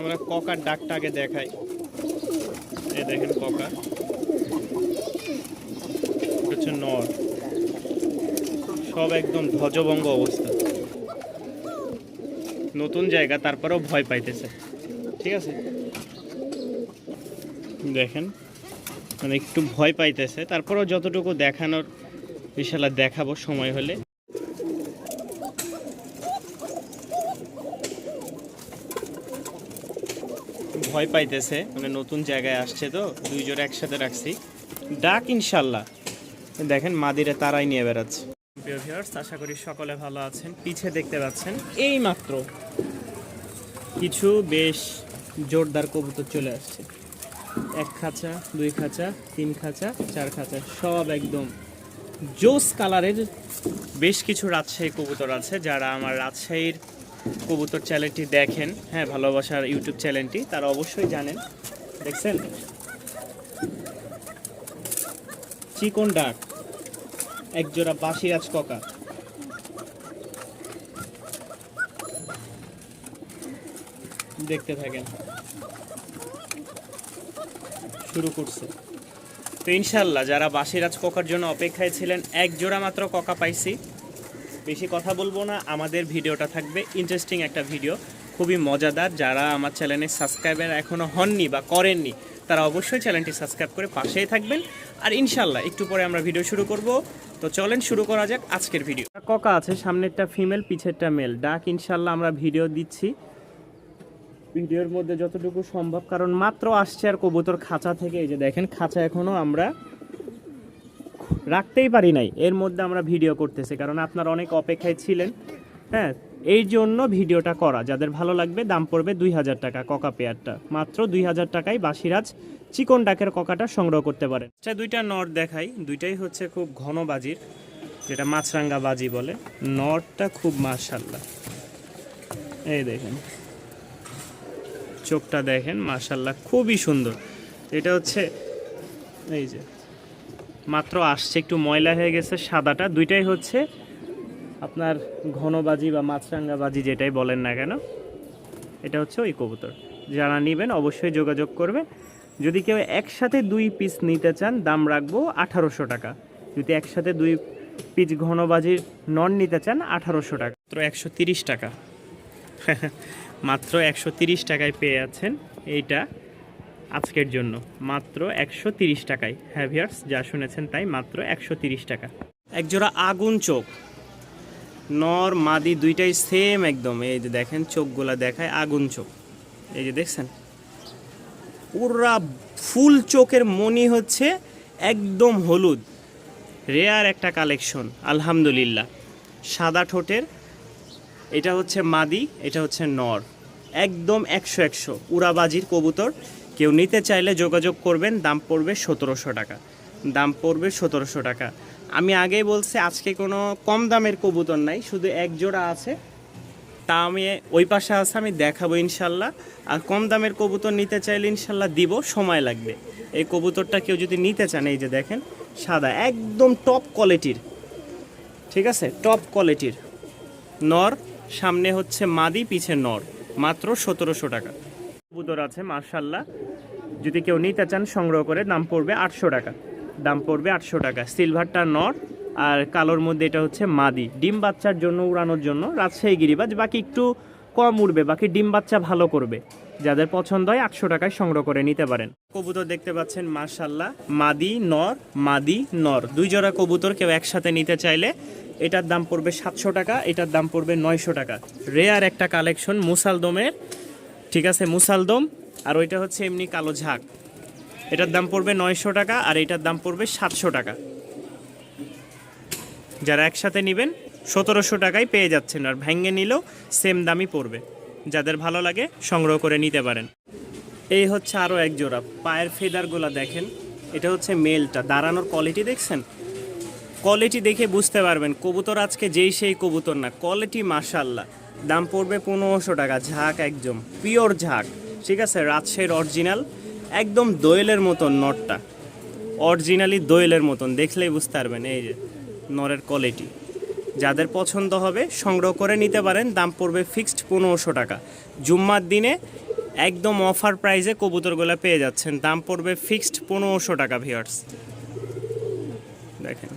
আমরা ককার ডাকটা আগে দেখাই। এই দেখেন ককা। হচ্ছে নর। সব একদম ধ্বজভঙ্গ অবস্থা। নতুন জায়গা, তারপরেও ভয় পাইতেছে। ঠিক আছে? দেখেন মানে একটু ভয় পাইতেছে। তারপরেও যতটুকু দেখানোর ইনশাল্লাহ দেখাবো সময় হলে। ভয় পাইতেছে মানে নতুন জায়গায় আসছে তো, দুই জোড়া একসাথে রাখছি। ডাক ইনশাল্লাহ। দেখেন মাদিরে তারাই নিয়ে বেড়াচ্ছে। আশা করি সকলে ভালো আছেন, পিছে দেখতে পাচ্ছেন এই মাত্র কিছু বেশ জোরদার কবুতর চলে আসছে। এক খাঁচা, দুই খাঁচা, তিন খাঁচা, চার খাঁচা, সব একদম জোস কালারের বেশ কিছু রাজশাহী কবুতর আছে, যারা আমার রাজশাহীর কবুতর চ্যানেলটি দেখেন হ্যাঁ ভালোবাসার ইউটিউব চ্যানেলটি, তারা অবশ্যই জানেন। দেখছেন? চিকন ডাক, একজোড়া বাসিরাজ ককা। দেখতে থাকেন। শুরু করছে। তো ইনশাল্লাহ যারা বাসিরাজ ককার জন্য অপেক্ষায় ছিলেন এক জোড়া মাত্র ককা পাইছি। বেশি কথা বলব না, আমাদের ভিডিওটা থাকবে ইন্টারেস্টিং একটা ভিডিও খুবই মজাদার। যারা আমার চ্যানেলে সাবস্ক্রাইবার এখনও হননি বা করেননি, তারা অবশ্যই চ্যানেলটি সাবস্ক্রাইব করে পাশেই থাকবেন। আর ইনশাল্লাহ একটু পরে আমরা ভিডিও শুরু করব। তো চলেন শুরু করা যাক আজকের ভিডিও ককা আছে, সামনেরটা ফিমেল পিছেরটা মেল ডাক ইনশাল্লাহ আমরা ভিডিও দিচ্ছি। ভিডিওর মধ্যে যতটুকু সম্ভব, কারণ মাত্র আসছে আর কবুতর খাঁচা থেকে। এই যে দেখেন, খাঁচা এখনও আমরা রাখতেই পারি নাই। এর মধ্যে আমরা ভিডিও করতেছি, কারণ আপনারা অনেক অপেক্ষায় ছিলেন। হ্যাঁ এই জন্য ভিডিওটা করা। যাদের ভালো লাগবে, দাম পড়বে দুই হাজার টাকা ককা পেয়ারটা মাত্র দুই হাজার টাকায় বাসিরাজ চিকন ডাকের ককাটা সংগ্রহ করতে পারে। আচ্ছা দুইটা নট দেখাই। দুইটাই হচ্ছে খুব ঘন বাজির, যেটা মাছরাঙ্গা বাজি বলে। নটটা খুব মার্শাল্লাহ এই দেখেন। চোখটা দেখেন মার্শাল্লাহ খুবই সুন্দর। এটা হচ্ছে, এই যে মাত্র আসছে, একটু ময়লা হয়ে গেছে সাদাটা। দুইটাই হচ্ছে আপনার ঘনবাজি বা মাছরাঙ্গা বাজি যেটাই বলেন না কেন, এটা হচ্ছে ওই কবুতর। যারা নেবেন অবশ্যই যোগাযোগ করবে যদি কেউ একসাথে দুই পিস নিতে চান, দাম রাখব আঠারোশো টাকা। যদি একসাথে দুই পিস ঘনবাজির নন নিতে চান, আঠারোশো টাকা। মাত্র একশো টাকা। মাত্র একশো টাকায় পেয়ে আছেন এইটা। আজকের জন্য। মাত্র একশো তিরিশ টাকায়। হ্যাভিয়ার্স, যা শুনেছেন তাই মাত্র একশো তিরিশ টাকা। একজোড়া আগুন চোখ। নর, মাদি দুইটাই সেম একদম। এই যে দেখেন, চোখগুলা দেখায় আগুন চোখ। এই যে দেখছেন? পুরা ফুল চোখের মনি হচ্ছে একদম হলুদ। রেয়ার একটা কালেকশন, আলহামদুলিল্লাহ। সাদা ঠোঁটের, এটা হচ্ছে মাদি, এটা হচ্ছে নর। একদম একশো একশো। উড়াবাজির কবুতর কেউ নিতে চাইলে যোগাযোগ করবেন, দাম পড়বে সতেরোশো টাকা। দাম পড়বে সতেরোশো টাকা। আমি আগেই বলছি, আজকে কোনো কম দামের কবুতর নাই, শুধু এক জোড়া আছে। তা আমি ওই পাশে আছে, আমি দেখাবো ইনশাল্লাহ। আর কম দামের কবুতর নিতে চাইলে ইনশাল্লাহ দিব, সময় লাগবে। এই কবুতরটা কেউ যদি নিতে চান, এই যে দেখেন, সাদা, একদম টপ কোয়ালিটির ঠিক আছে? টপ কোয়ালিটির নর, সামনে হচ্ছে মাদি, পিছে নর। মাত্র সতেরোশো টাকা। কবুতর আছে মার্শাল্লাহ যদি কেউ নিতে চান, সংগ্রহ করে, দাম পড়বে আটশো টাকা। দাম পড়বে আটশো টাকা। সিলভারটা নর, আর কালোর মধ্যে এটা হচ্ছে মাদি। ডিম বাচ্চার জন্য, উড়ানোর জন্য রাজশাহী গিরিবাজ। বাকি একটু কম উড়বে, বাকি ডিম বাচ্চা ভালো করবে। যাদের পছন্দ হয়, আটশো টাকায় সংগ্রহ করে নিতে পারেন। কবুতর দেখতে পাচ্ছেন মার্শাল্লাহ মাদি, নর মাদি, নর। দুই জোড়া কবুতর কেউ একসাথে নিতে চাইলে, এটার দাম পড়বে সাতশো টাকা, এটার দাম পড়বে নয়শো টাকা। রেয়ার একটা কালেকশন, মুসালদমের। ঠিক আছে, মুসালদম। আর ওইটা হচ্ছে এমনি কালো ঝাঁক। এটার দাম পড়বে নয়শো টাকা আর এটার দাম পড়বে সাতশো টাকা। যারা একসাথে নেবেন, সতেরোশো টাকায় পেয়ে যাচ্ছেন আর ভেঙে নিলেও সেম দামই পড়বে। যাদের ভালো লাগে সংগ্রহ করে নিতে পারেন। এই হচ্ছে আরও এক জোড়া, পায়ের ফেদারগুলো দেখেন। এটা হচ্ছে মেলটা, দাঁড়ানোর কোয়ালিটি দেখছেন? কোয়ালিটি দেখে বুঝতে পারবেন, কবুতর আজকে যেই সেই কবুতর না কোয়ালিটি মাশাল্লাহ দাম পড়বে পনেরোশো টাকা, ঝাঁক একদম পিওর ঝাঁক, ঠিক আছে? রাজশাহীর অরিজিনাল একদম দোয়েলের মতন নটটা অরিজিনালি দোয়েলের মতন, দেখলেই বুঝতে পারবেন এই যে নরের কোয়ালিটি যাদের পছন্দ হবে, সংগ্রহ করে নিতে পারেন, দাম পড়বে ফিক্সড পনেরোশো টাকা। জুম্মার দিনে একদম অফার প্রাইসে কবুতরগুলো পেয়ে যাচ্ছেন, দাম পড়বে ফিক্সড পনেরোশো টাকা ভিওর্স দেখেন।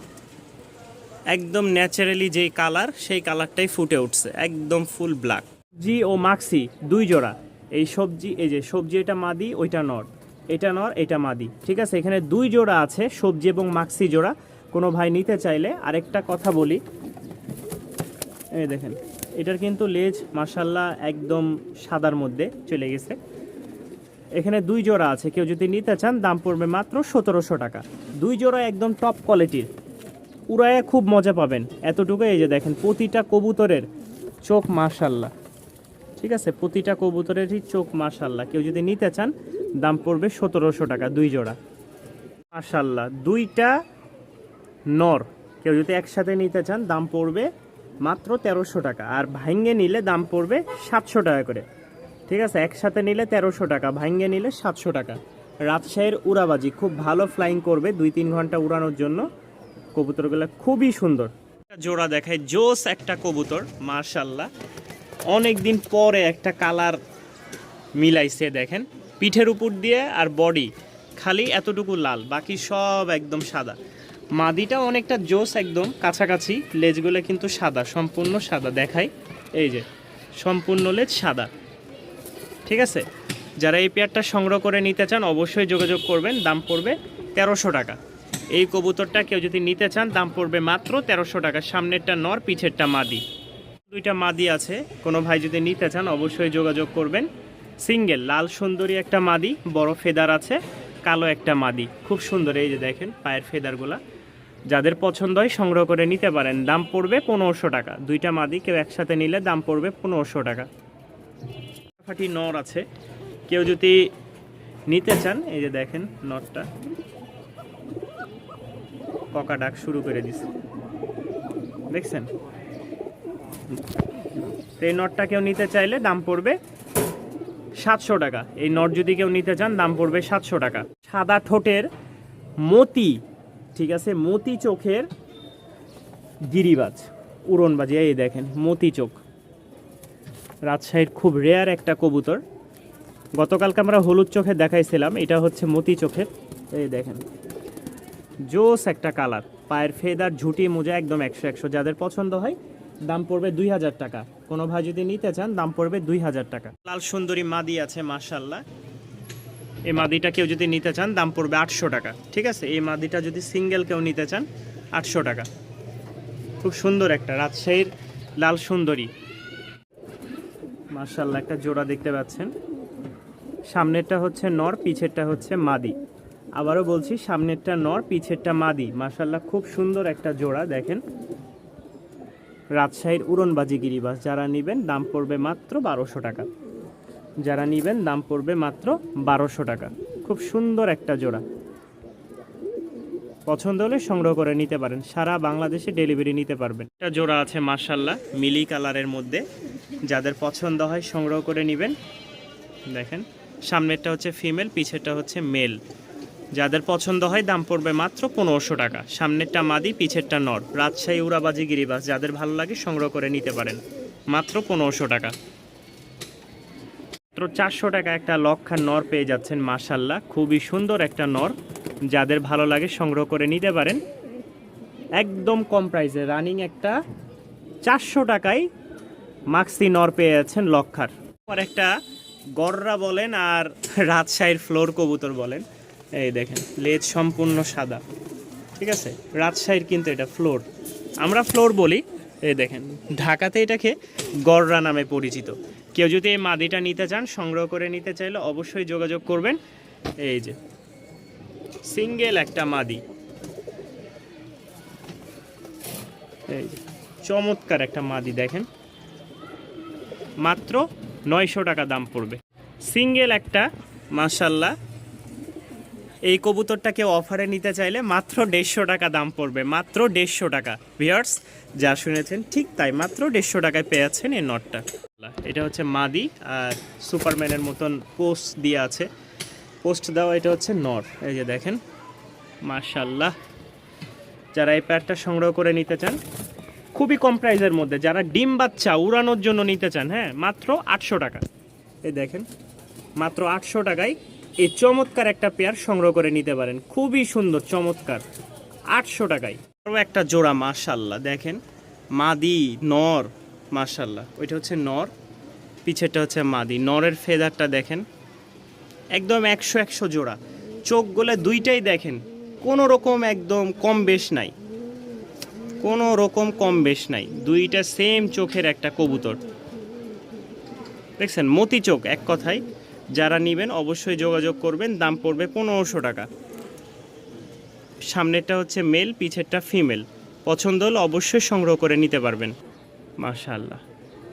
একদম ন্যাচারালি যেই কালার, সেই কালারটাই ফুটে উঠছে, একদম ফুল ব্ল্যাক। জি ও মাক্সি, দুই জোড়া। এই সবজি, এই যে সবজি, এটা মাদি, ওইটা নর। এটা নর, এটা মাদি। ঠিক আছে, এখানে দুই জোড়া আছে, সবজি এবং মাক্সি জোড়া। কোনো ভাই নিতে চাইলে আরেকটা কথা বলি। এই দেখেন, এটার কিন্তু লেজ মাসাল্লাহ একদম সাদার মধ্যে চলে গেছে। এখানে দুই জোড়া আছে, কেউ যদি নিতে চান, দাম পড়বে মাত্র সতেরোশো টাকা। দুই জোড়া একদম টপ কোয়ালিটির উড়ায় খুব মজা পাবেন। এতটুকু এই যে দেখেন, প্রতিটা কবুতরের চোখ মাশাল্লাহ ঠিক আছে? প্রতিটা কবুতরেরই চোখ মাশাল্লাহ কেউ যদি নিতে চান, দাম পড়বে সতেরোশো টাকা, দুই জোড়া। মাশাল্লাহ দুইটা নর। কেউ যদি একসাথে নিতে চান, দাম পড়বে মাত্র তেরোশো টাকা। আর ভাঙ্গে নিলে দাম পড়বে সাতশো টাকা করে। ঠিক আছে? একসাথে নিলে তেরোশো টাকা, ভাঙ্গে নিলে সাতশো টাকা। রাজশাহীর উড়াবাজি খুব ভালো ফ্লাইং করবে দুই তিন ঘণ্টা উড়ানোর জন্য। কবুতরগুলো খুবই সুন্দর। জোড়া দেখায় জোস একটা কবুতর মার্শাল্লাহ অনেক দিন পরে একটা কালার মিলাইছে, দেখেন। পিঠের উপর দিয়ে আর বডি, খালি এতটুকু লাল, বাকি সব একদম সাদা। মাদিটা অনেকটা জোস একদম, কাছাকাছি, লেজগুলো কিন্তু সাদা, সম্পূর্ণ সাদা দেখাই এই যে, সম্পূর্ণ লেজ সাদা। ঠিক আছে? যারা এই পেয়ারটা সংগ্রহ করে নিতে চান, অবশ্যই যোগাযোগ করবেন, দাম পড়বে তেরোশো টাকা। এই কবুতরটা কেউ যদি নিতে চান, দাম পড়বে মাত্র তেরোশো টাকা। সামনেরটা নর, পিছেরটা মাদি। দুইটা মাদি আছে। কোনো ভাই যদি নিতে চান, অবশ্যই যোগাযোগ করবেন। সিঙ্গেল, লাল সুন্দরী একটা মাদি, বড় ফেদার আছে, কালো একটা মাদি। খুব সুন্দর, এই যে দেখেন, পায়ের ফেদারগুলা। যাদের পছন্দ হয়, সংগ্রহ করে নিতে পারেন। দাম পড়বে পনেরোশো টাকা। দুইটা মাদি কেউ একসাথে নিলে দাম পড়বে পনেরোশো টাকা। ফাটি নর আছে। কেউ যদি নিতে চান, এই যে দেখেন নরটা। ককা ডাক শুরু করে দিছে। দেখছেন? এই নটটা কেউ নিতে চাইলে দাম পড়বে সাতশো টাকা। এই নট যদি কেউ নিতে চান, দাম পড়বে সাতশো টাকা। সাদা ঠোঁটের মতি, ঠিক আছে? মতি চোখের গিরিবাজ, উড়নবাজি, এই দেখেন, মতি চোখ। রাজশাহীর খুব রেয়ার একটা কবুতর। গতকালকে আমরা হলুদ চোখে দেখাইছিলাম, এটা হচ্ছে মতি চোখের। এই দেখেন জোস একটা কালার। পায়ের ফেদার ঝুটি মোজা একদম একশো একশো। যাদের পছন্দ হয়, দাম পড়বে দুই হাজার টাকা। কোনো ভাই যদি নিতে চান, দাম পড়বে দুই হাজার টাকা। লাল সুন্দরী মাদি আছে মার্শাল্লাহ এই মাদিটা কেউ যদি নিতে চান, দাম পড়বে আটশো টাকা। ঠিক আছে? এই মাদিটা যদি সিঙ্গেল কেউ নিতে চান, আটশো টাকা। খুব সুন্দর একটা রাজশাহীর লাল সুন্দরী। মার্শাল্লাহ একটা জোড়া দেখতে পাচ্ছেন। সামনেরটা হচ্ছে নর, পিছেরটা হচ্ছে মাদি। আবারও বলছি, সামনেরটা নর, পিছেরটা মাদি। মার্শাল্লাহ খুব সুন্দর একটা জোড়া, দেখেন। রাজশাহীর উড়নবাজি গিরিবাস, যারা নেবেন, দাম পড়বে মাত্র বারোশো টাকা। যারা নেবেন, দাম পড়বে মাত্র বারোশো টাকা। খুব সুন্দর একটা জোড়া। পছন্দ হলে সংগ্রহ করে নিতে পারেন। সারা বাংলাদেশে ডেলিভারি নিতে পারবেন। একটা জোড়া আছে মার্শাল্লাহ মিলি কালারের মধ্যে। যাদের পছন্দ হয়, সংগ্রহ করে নেবেন। দেখেন, সামনেরটা হচ্ছে ফিমেল, পিছেরটা হচ্ছে মেল। যাদের পছন্দ হয় দাম পড়বে মাত্র পনেরোশো টাকা। সামনেরটা মাদি, পিছেরটা নর। রাজশাহী, উড়াবাজি গিরিবাস যাদের ভালো লাগে সংগ্রহ করে নিতে পারেন। মাত্র পনেরোশো টাকা। মাত্র চারশো টাকা একটা লক্ষার নর পেয়ে যাচ্ছেন মার্শাল্লাহ খুবই সুন্দর একটা নর। যাদের ভালো লাগে সংগ্রহ করে নিতে পারেন। একদম কম প্রাইসে রানিং একটা চারশো টাকায় মাক্সি নর পেয়ে যাচ্ছেন লক্ষার। আর একটা গররা বলেন আর রাজশাহীর ফ্লোর কবুতর বলেন। এই দেখেন, লেজ সম্পূর্ণ সাদা। ঠিক আছে? রাজশাহীর কিন্তু এটা ফ্লোর। আমরা ফ্লোর বলি, এই দেখেন, ঢাকাতে এটাকে গররা নামে পরিচিত। কেউ যদি এই মাদিটা নিতে চান, সংগ্রহ করে নিতে চাইলে অবশ্যই যোগাযোগ করবেন। এই যে, সিঙ্গেল একটা মাদি। এই যে, চমৎকার একটা মাদি দেখেন। মাত্র নয়শো টাকা দাম পড়বে। সিঙ্গেল একটা মাসাল্লাহ এই কবুতরটাকে অফারে নিতে চাইলে মাত্র দেড়শো টাকা দাম পড়বে, মাত্র দেড়শো টাকা। ভিয়ার্স যা শুনেছেন ঠিক তাই মাত্র দেড়শো টাকায় পেয়ে যাচ্ছেন এই নটটা। এটা হচ্ছে মাদি আর সুপারম্যানের মতন পোস্ট দিয়ে আছে। পোস্ট দেওয়া এটা হচ্ছে নর। এই যে দেখেন মার্শাল্লাহ যারা এই প্যাডটা সংগ্রহ করে নিতে চান, খুবই কম প্রাইসের মধ্যে, যারা ডিম বাচ্চা উড়ানোর জন্য নিতে চান হ্যাঁ মাত্র আটশো টাকা। এই দেখেন, মাত্র আটশো টাকায় এই চমৎকার একটা পেয়ার সংগ্রহ করে নিতে পারেন। খুবই সুন্দর, চমৎকার। আটশো টাকায়। আরও একটা জোড়া মাশাল্লাহ দেখেন। মাদি, নর মাশাল্লাহ ওইটা হচ্ছে নর, পিছেরটা হচ্ছে মাদি। নরের ফেদারটা দেখেন। একদম একশো একশো জোড়া। চোখ চোখগুলো দুইটাই দেখেন। কোনো রকম একদম কম বেশ নাই। কোনো রকম কম বেশ নাই। দুইটা সেম চোখের একটা কবুতর। দেখছেন, মতি চোখ এক কথায়। যারা নেবেন অবশ্যই যোগাযোগ করবেন। দাম পড়বে পনেরোশো টাকা। সামনেরটা হচ্ছে মেল পিছেরটা ফিমেল পছন্দ হলে অবশ্যই সংগ্রহ করে নিতে পারবেন। মাশাল্লাহ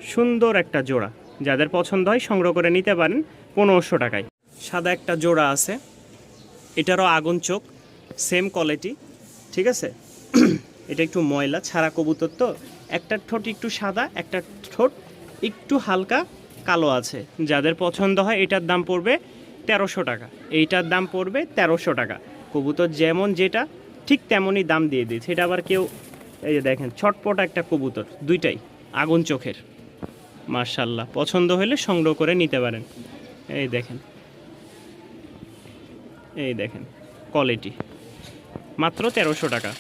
সুন্দর একটা জোড়া। যাদের পছন্দ হয় সংগ্রহ করে নিতে পারেন পনেরোশো টাকায়। সাদা একটা জোড়া আছে। এটারও আগুন চোখ। সেম কোয়ালিটি ঠিক আছে? এটা একটু ময়লা, ছাড়া কবুতর তো। একটা ঠোঁট একটু সাদা, একটা ঠোঁট একটু হালকা। কালো আছে। যাদের পছন্দ হয় এটার দাম পড়বে তেরোশো টাকা। এইটার দাম পড়বে তেরোশো টাকা। কবুতর যেমন যেটা, ঠিক তেমনই দাম দিয়ে দিয়েছে। এটা আবার কেউ, এই যে দেখেন, ছটপট একটা কবুতর, দুইটাই, আগুন চোখের। মার্শাল্লাহ পছন্দ হলে সংগ্রহ করে নিতে পারেন। এই দেখেন। এই দেখেন কোয়ালিটি মাত্র তেরোশো টাকা।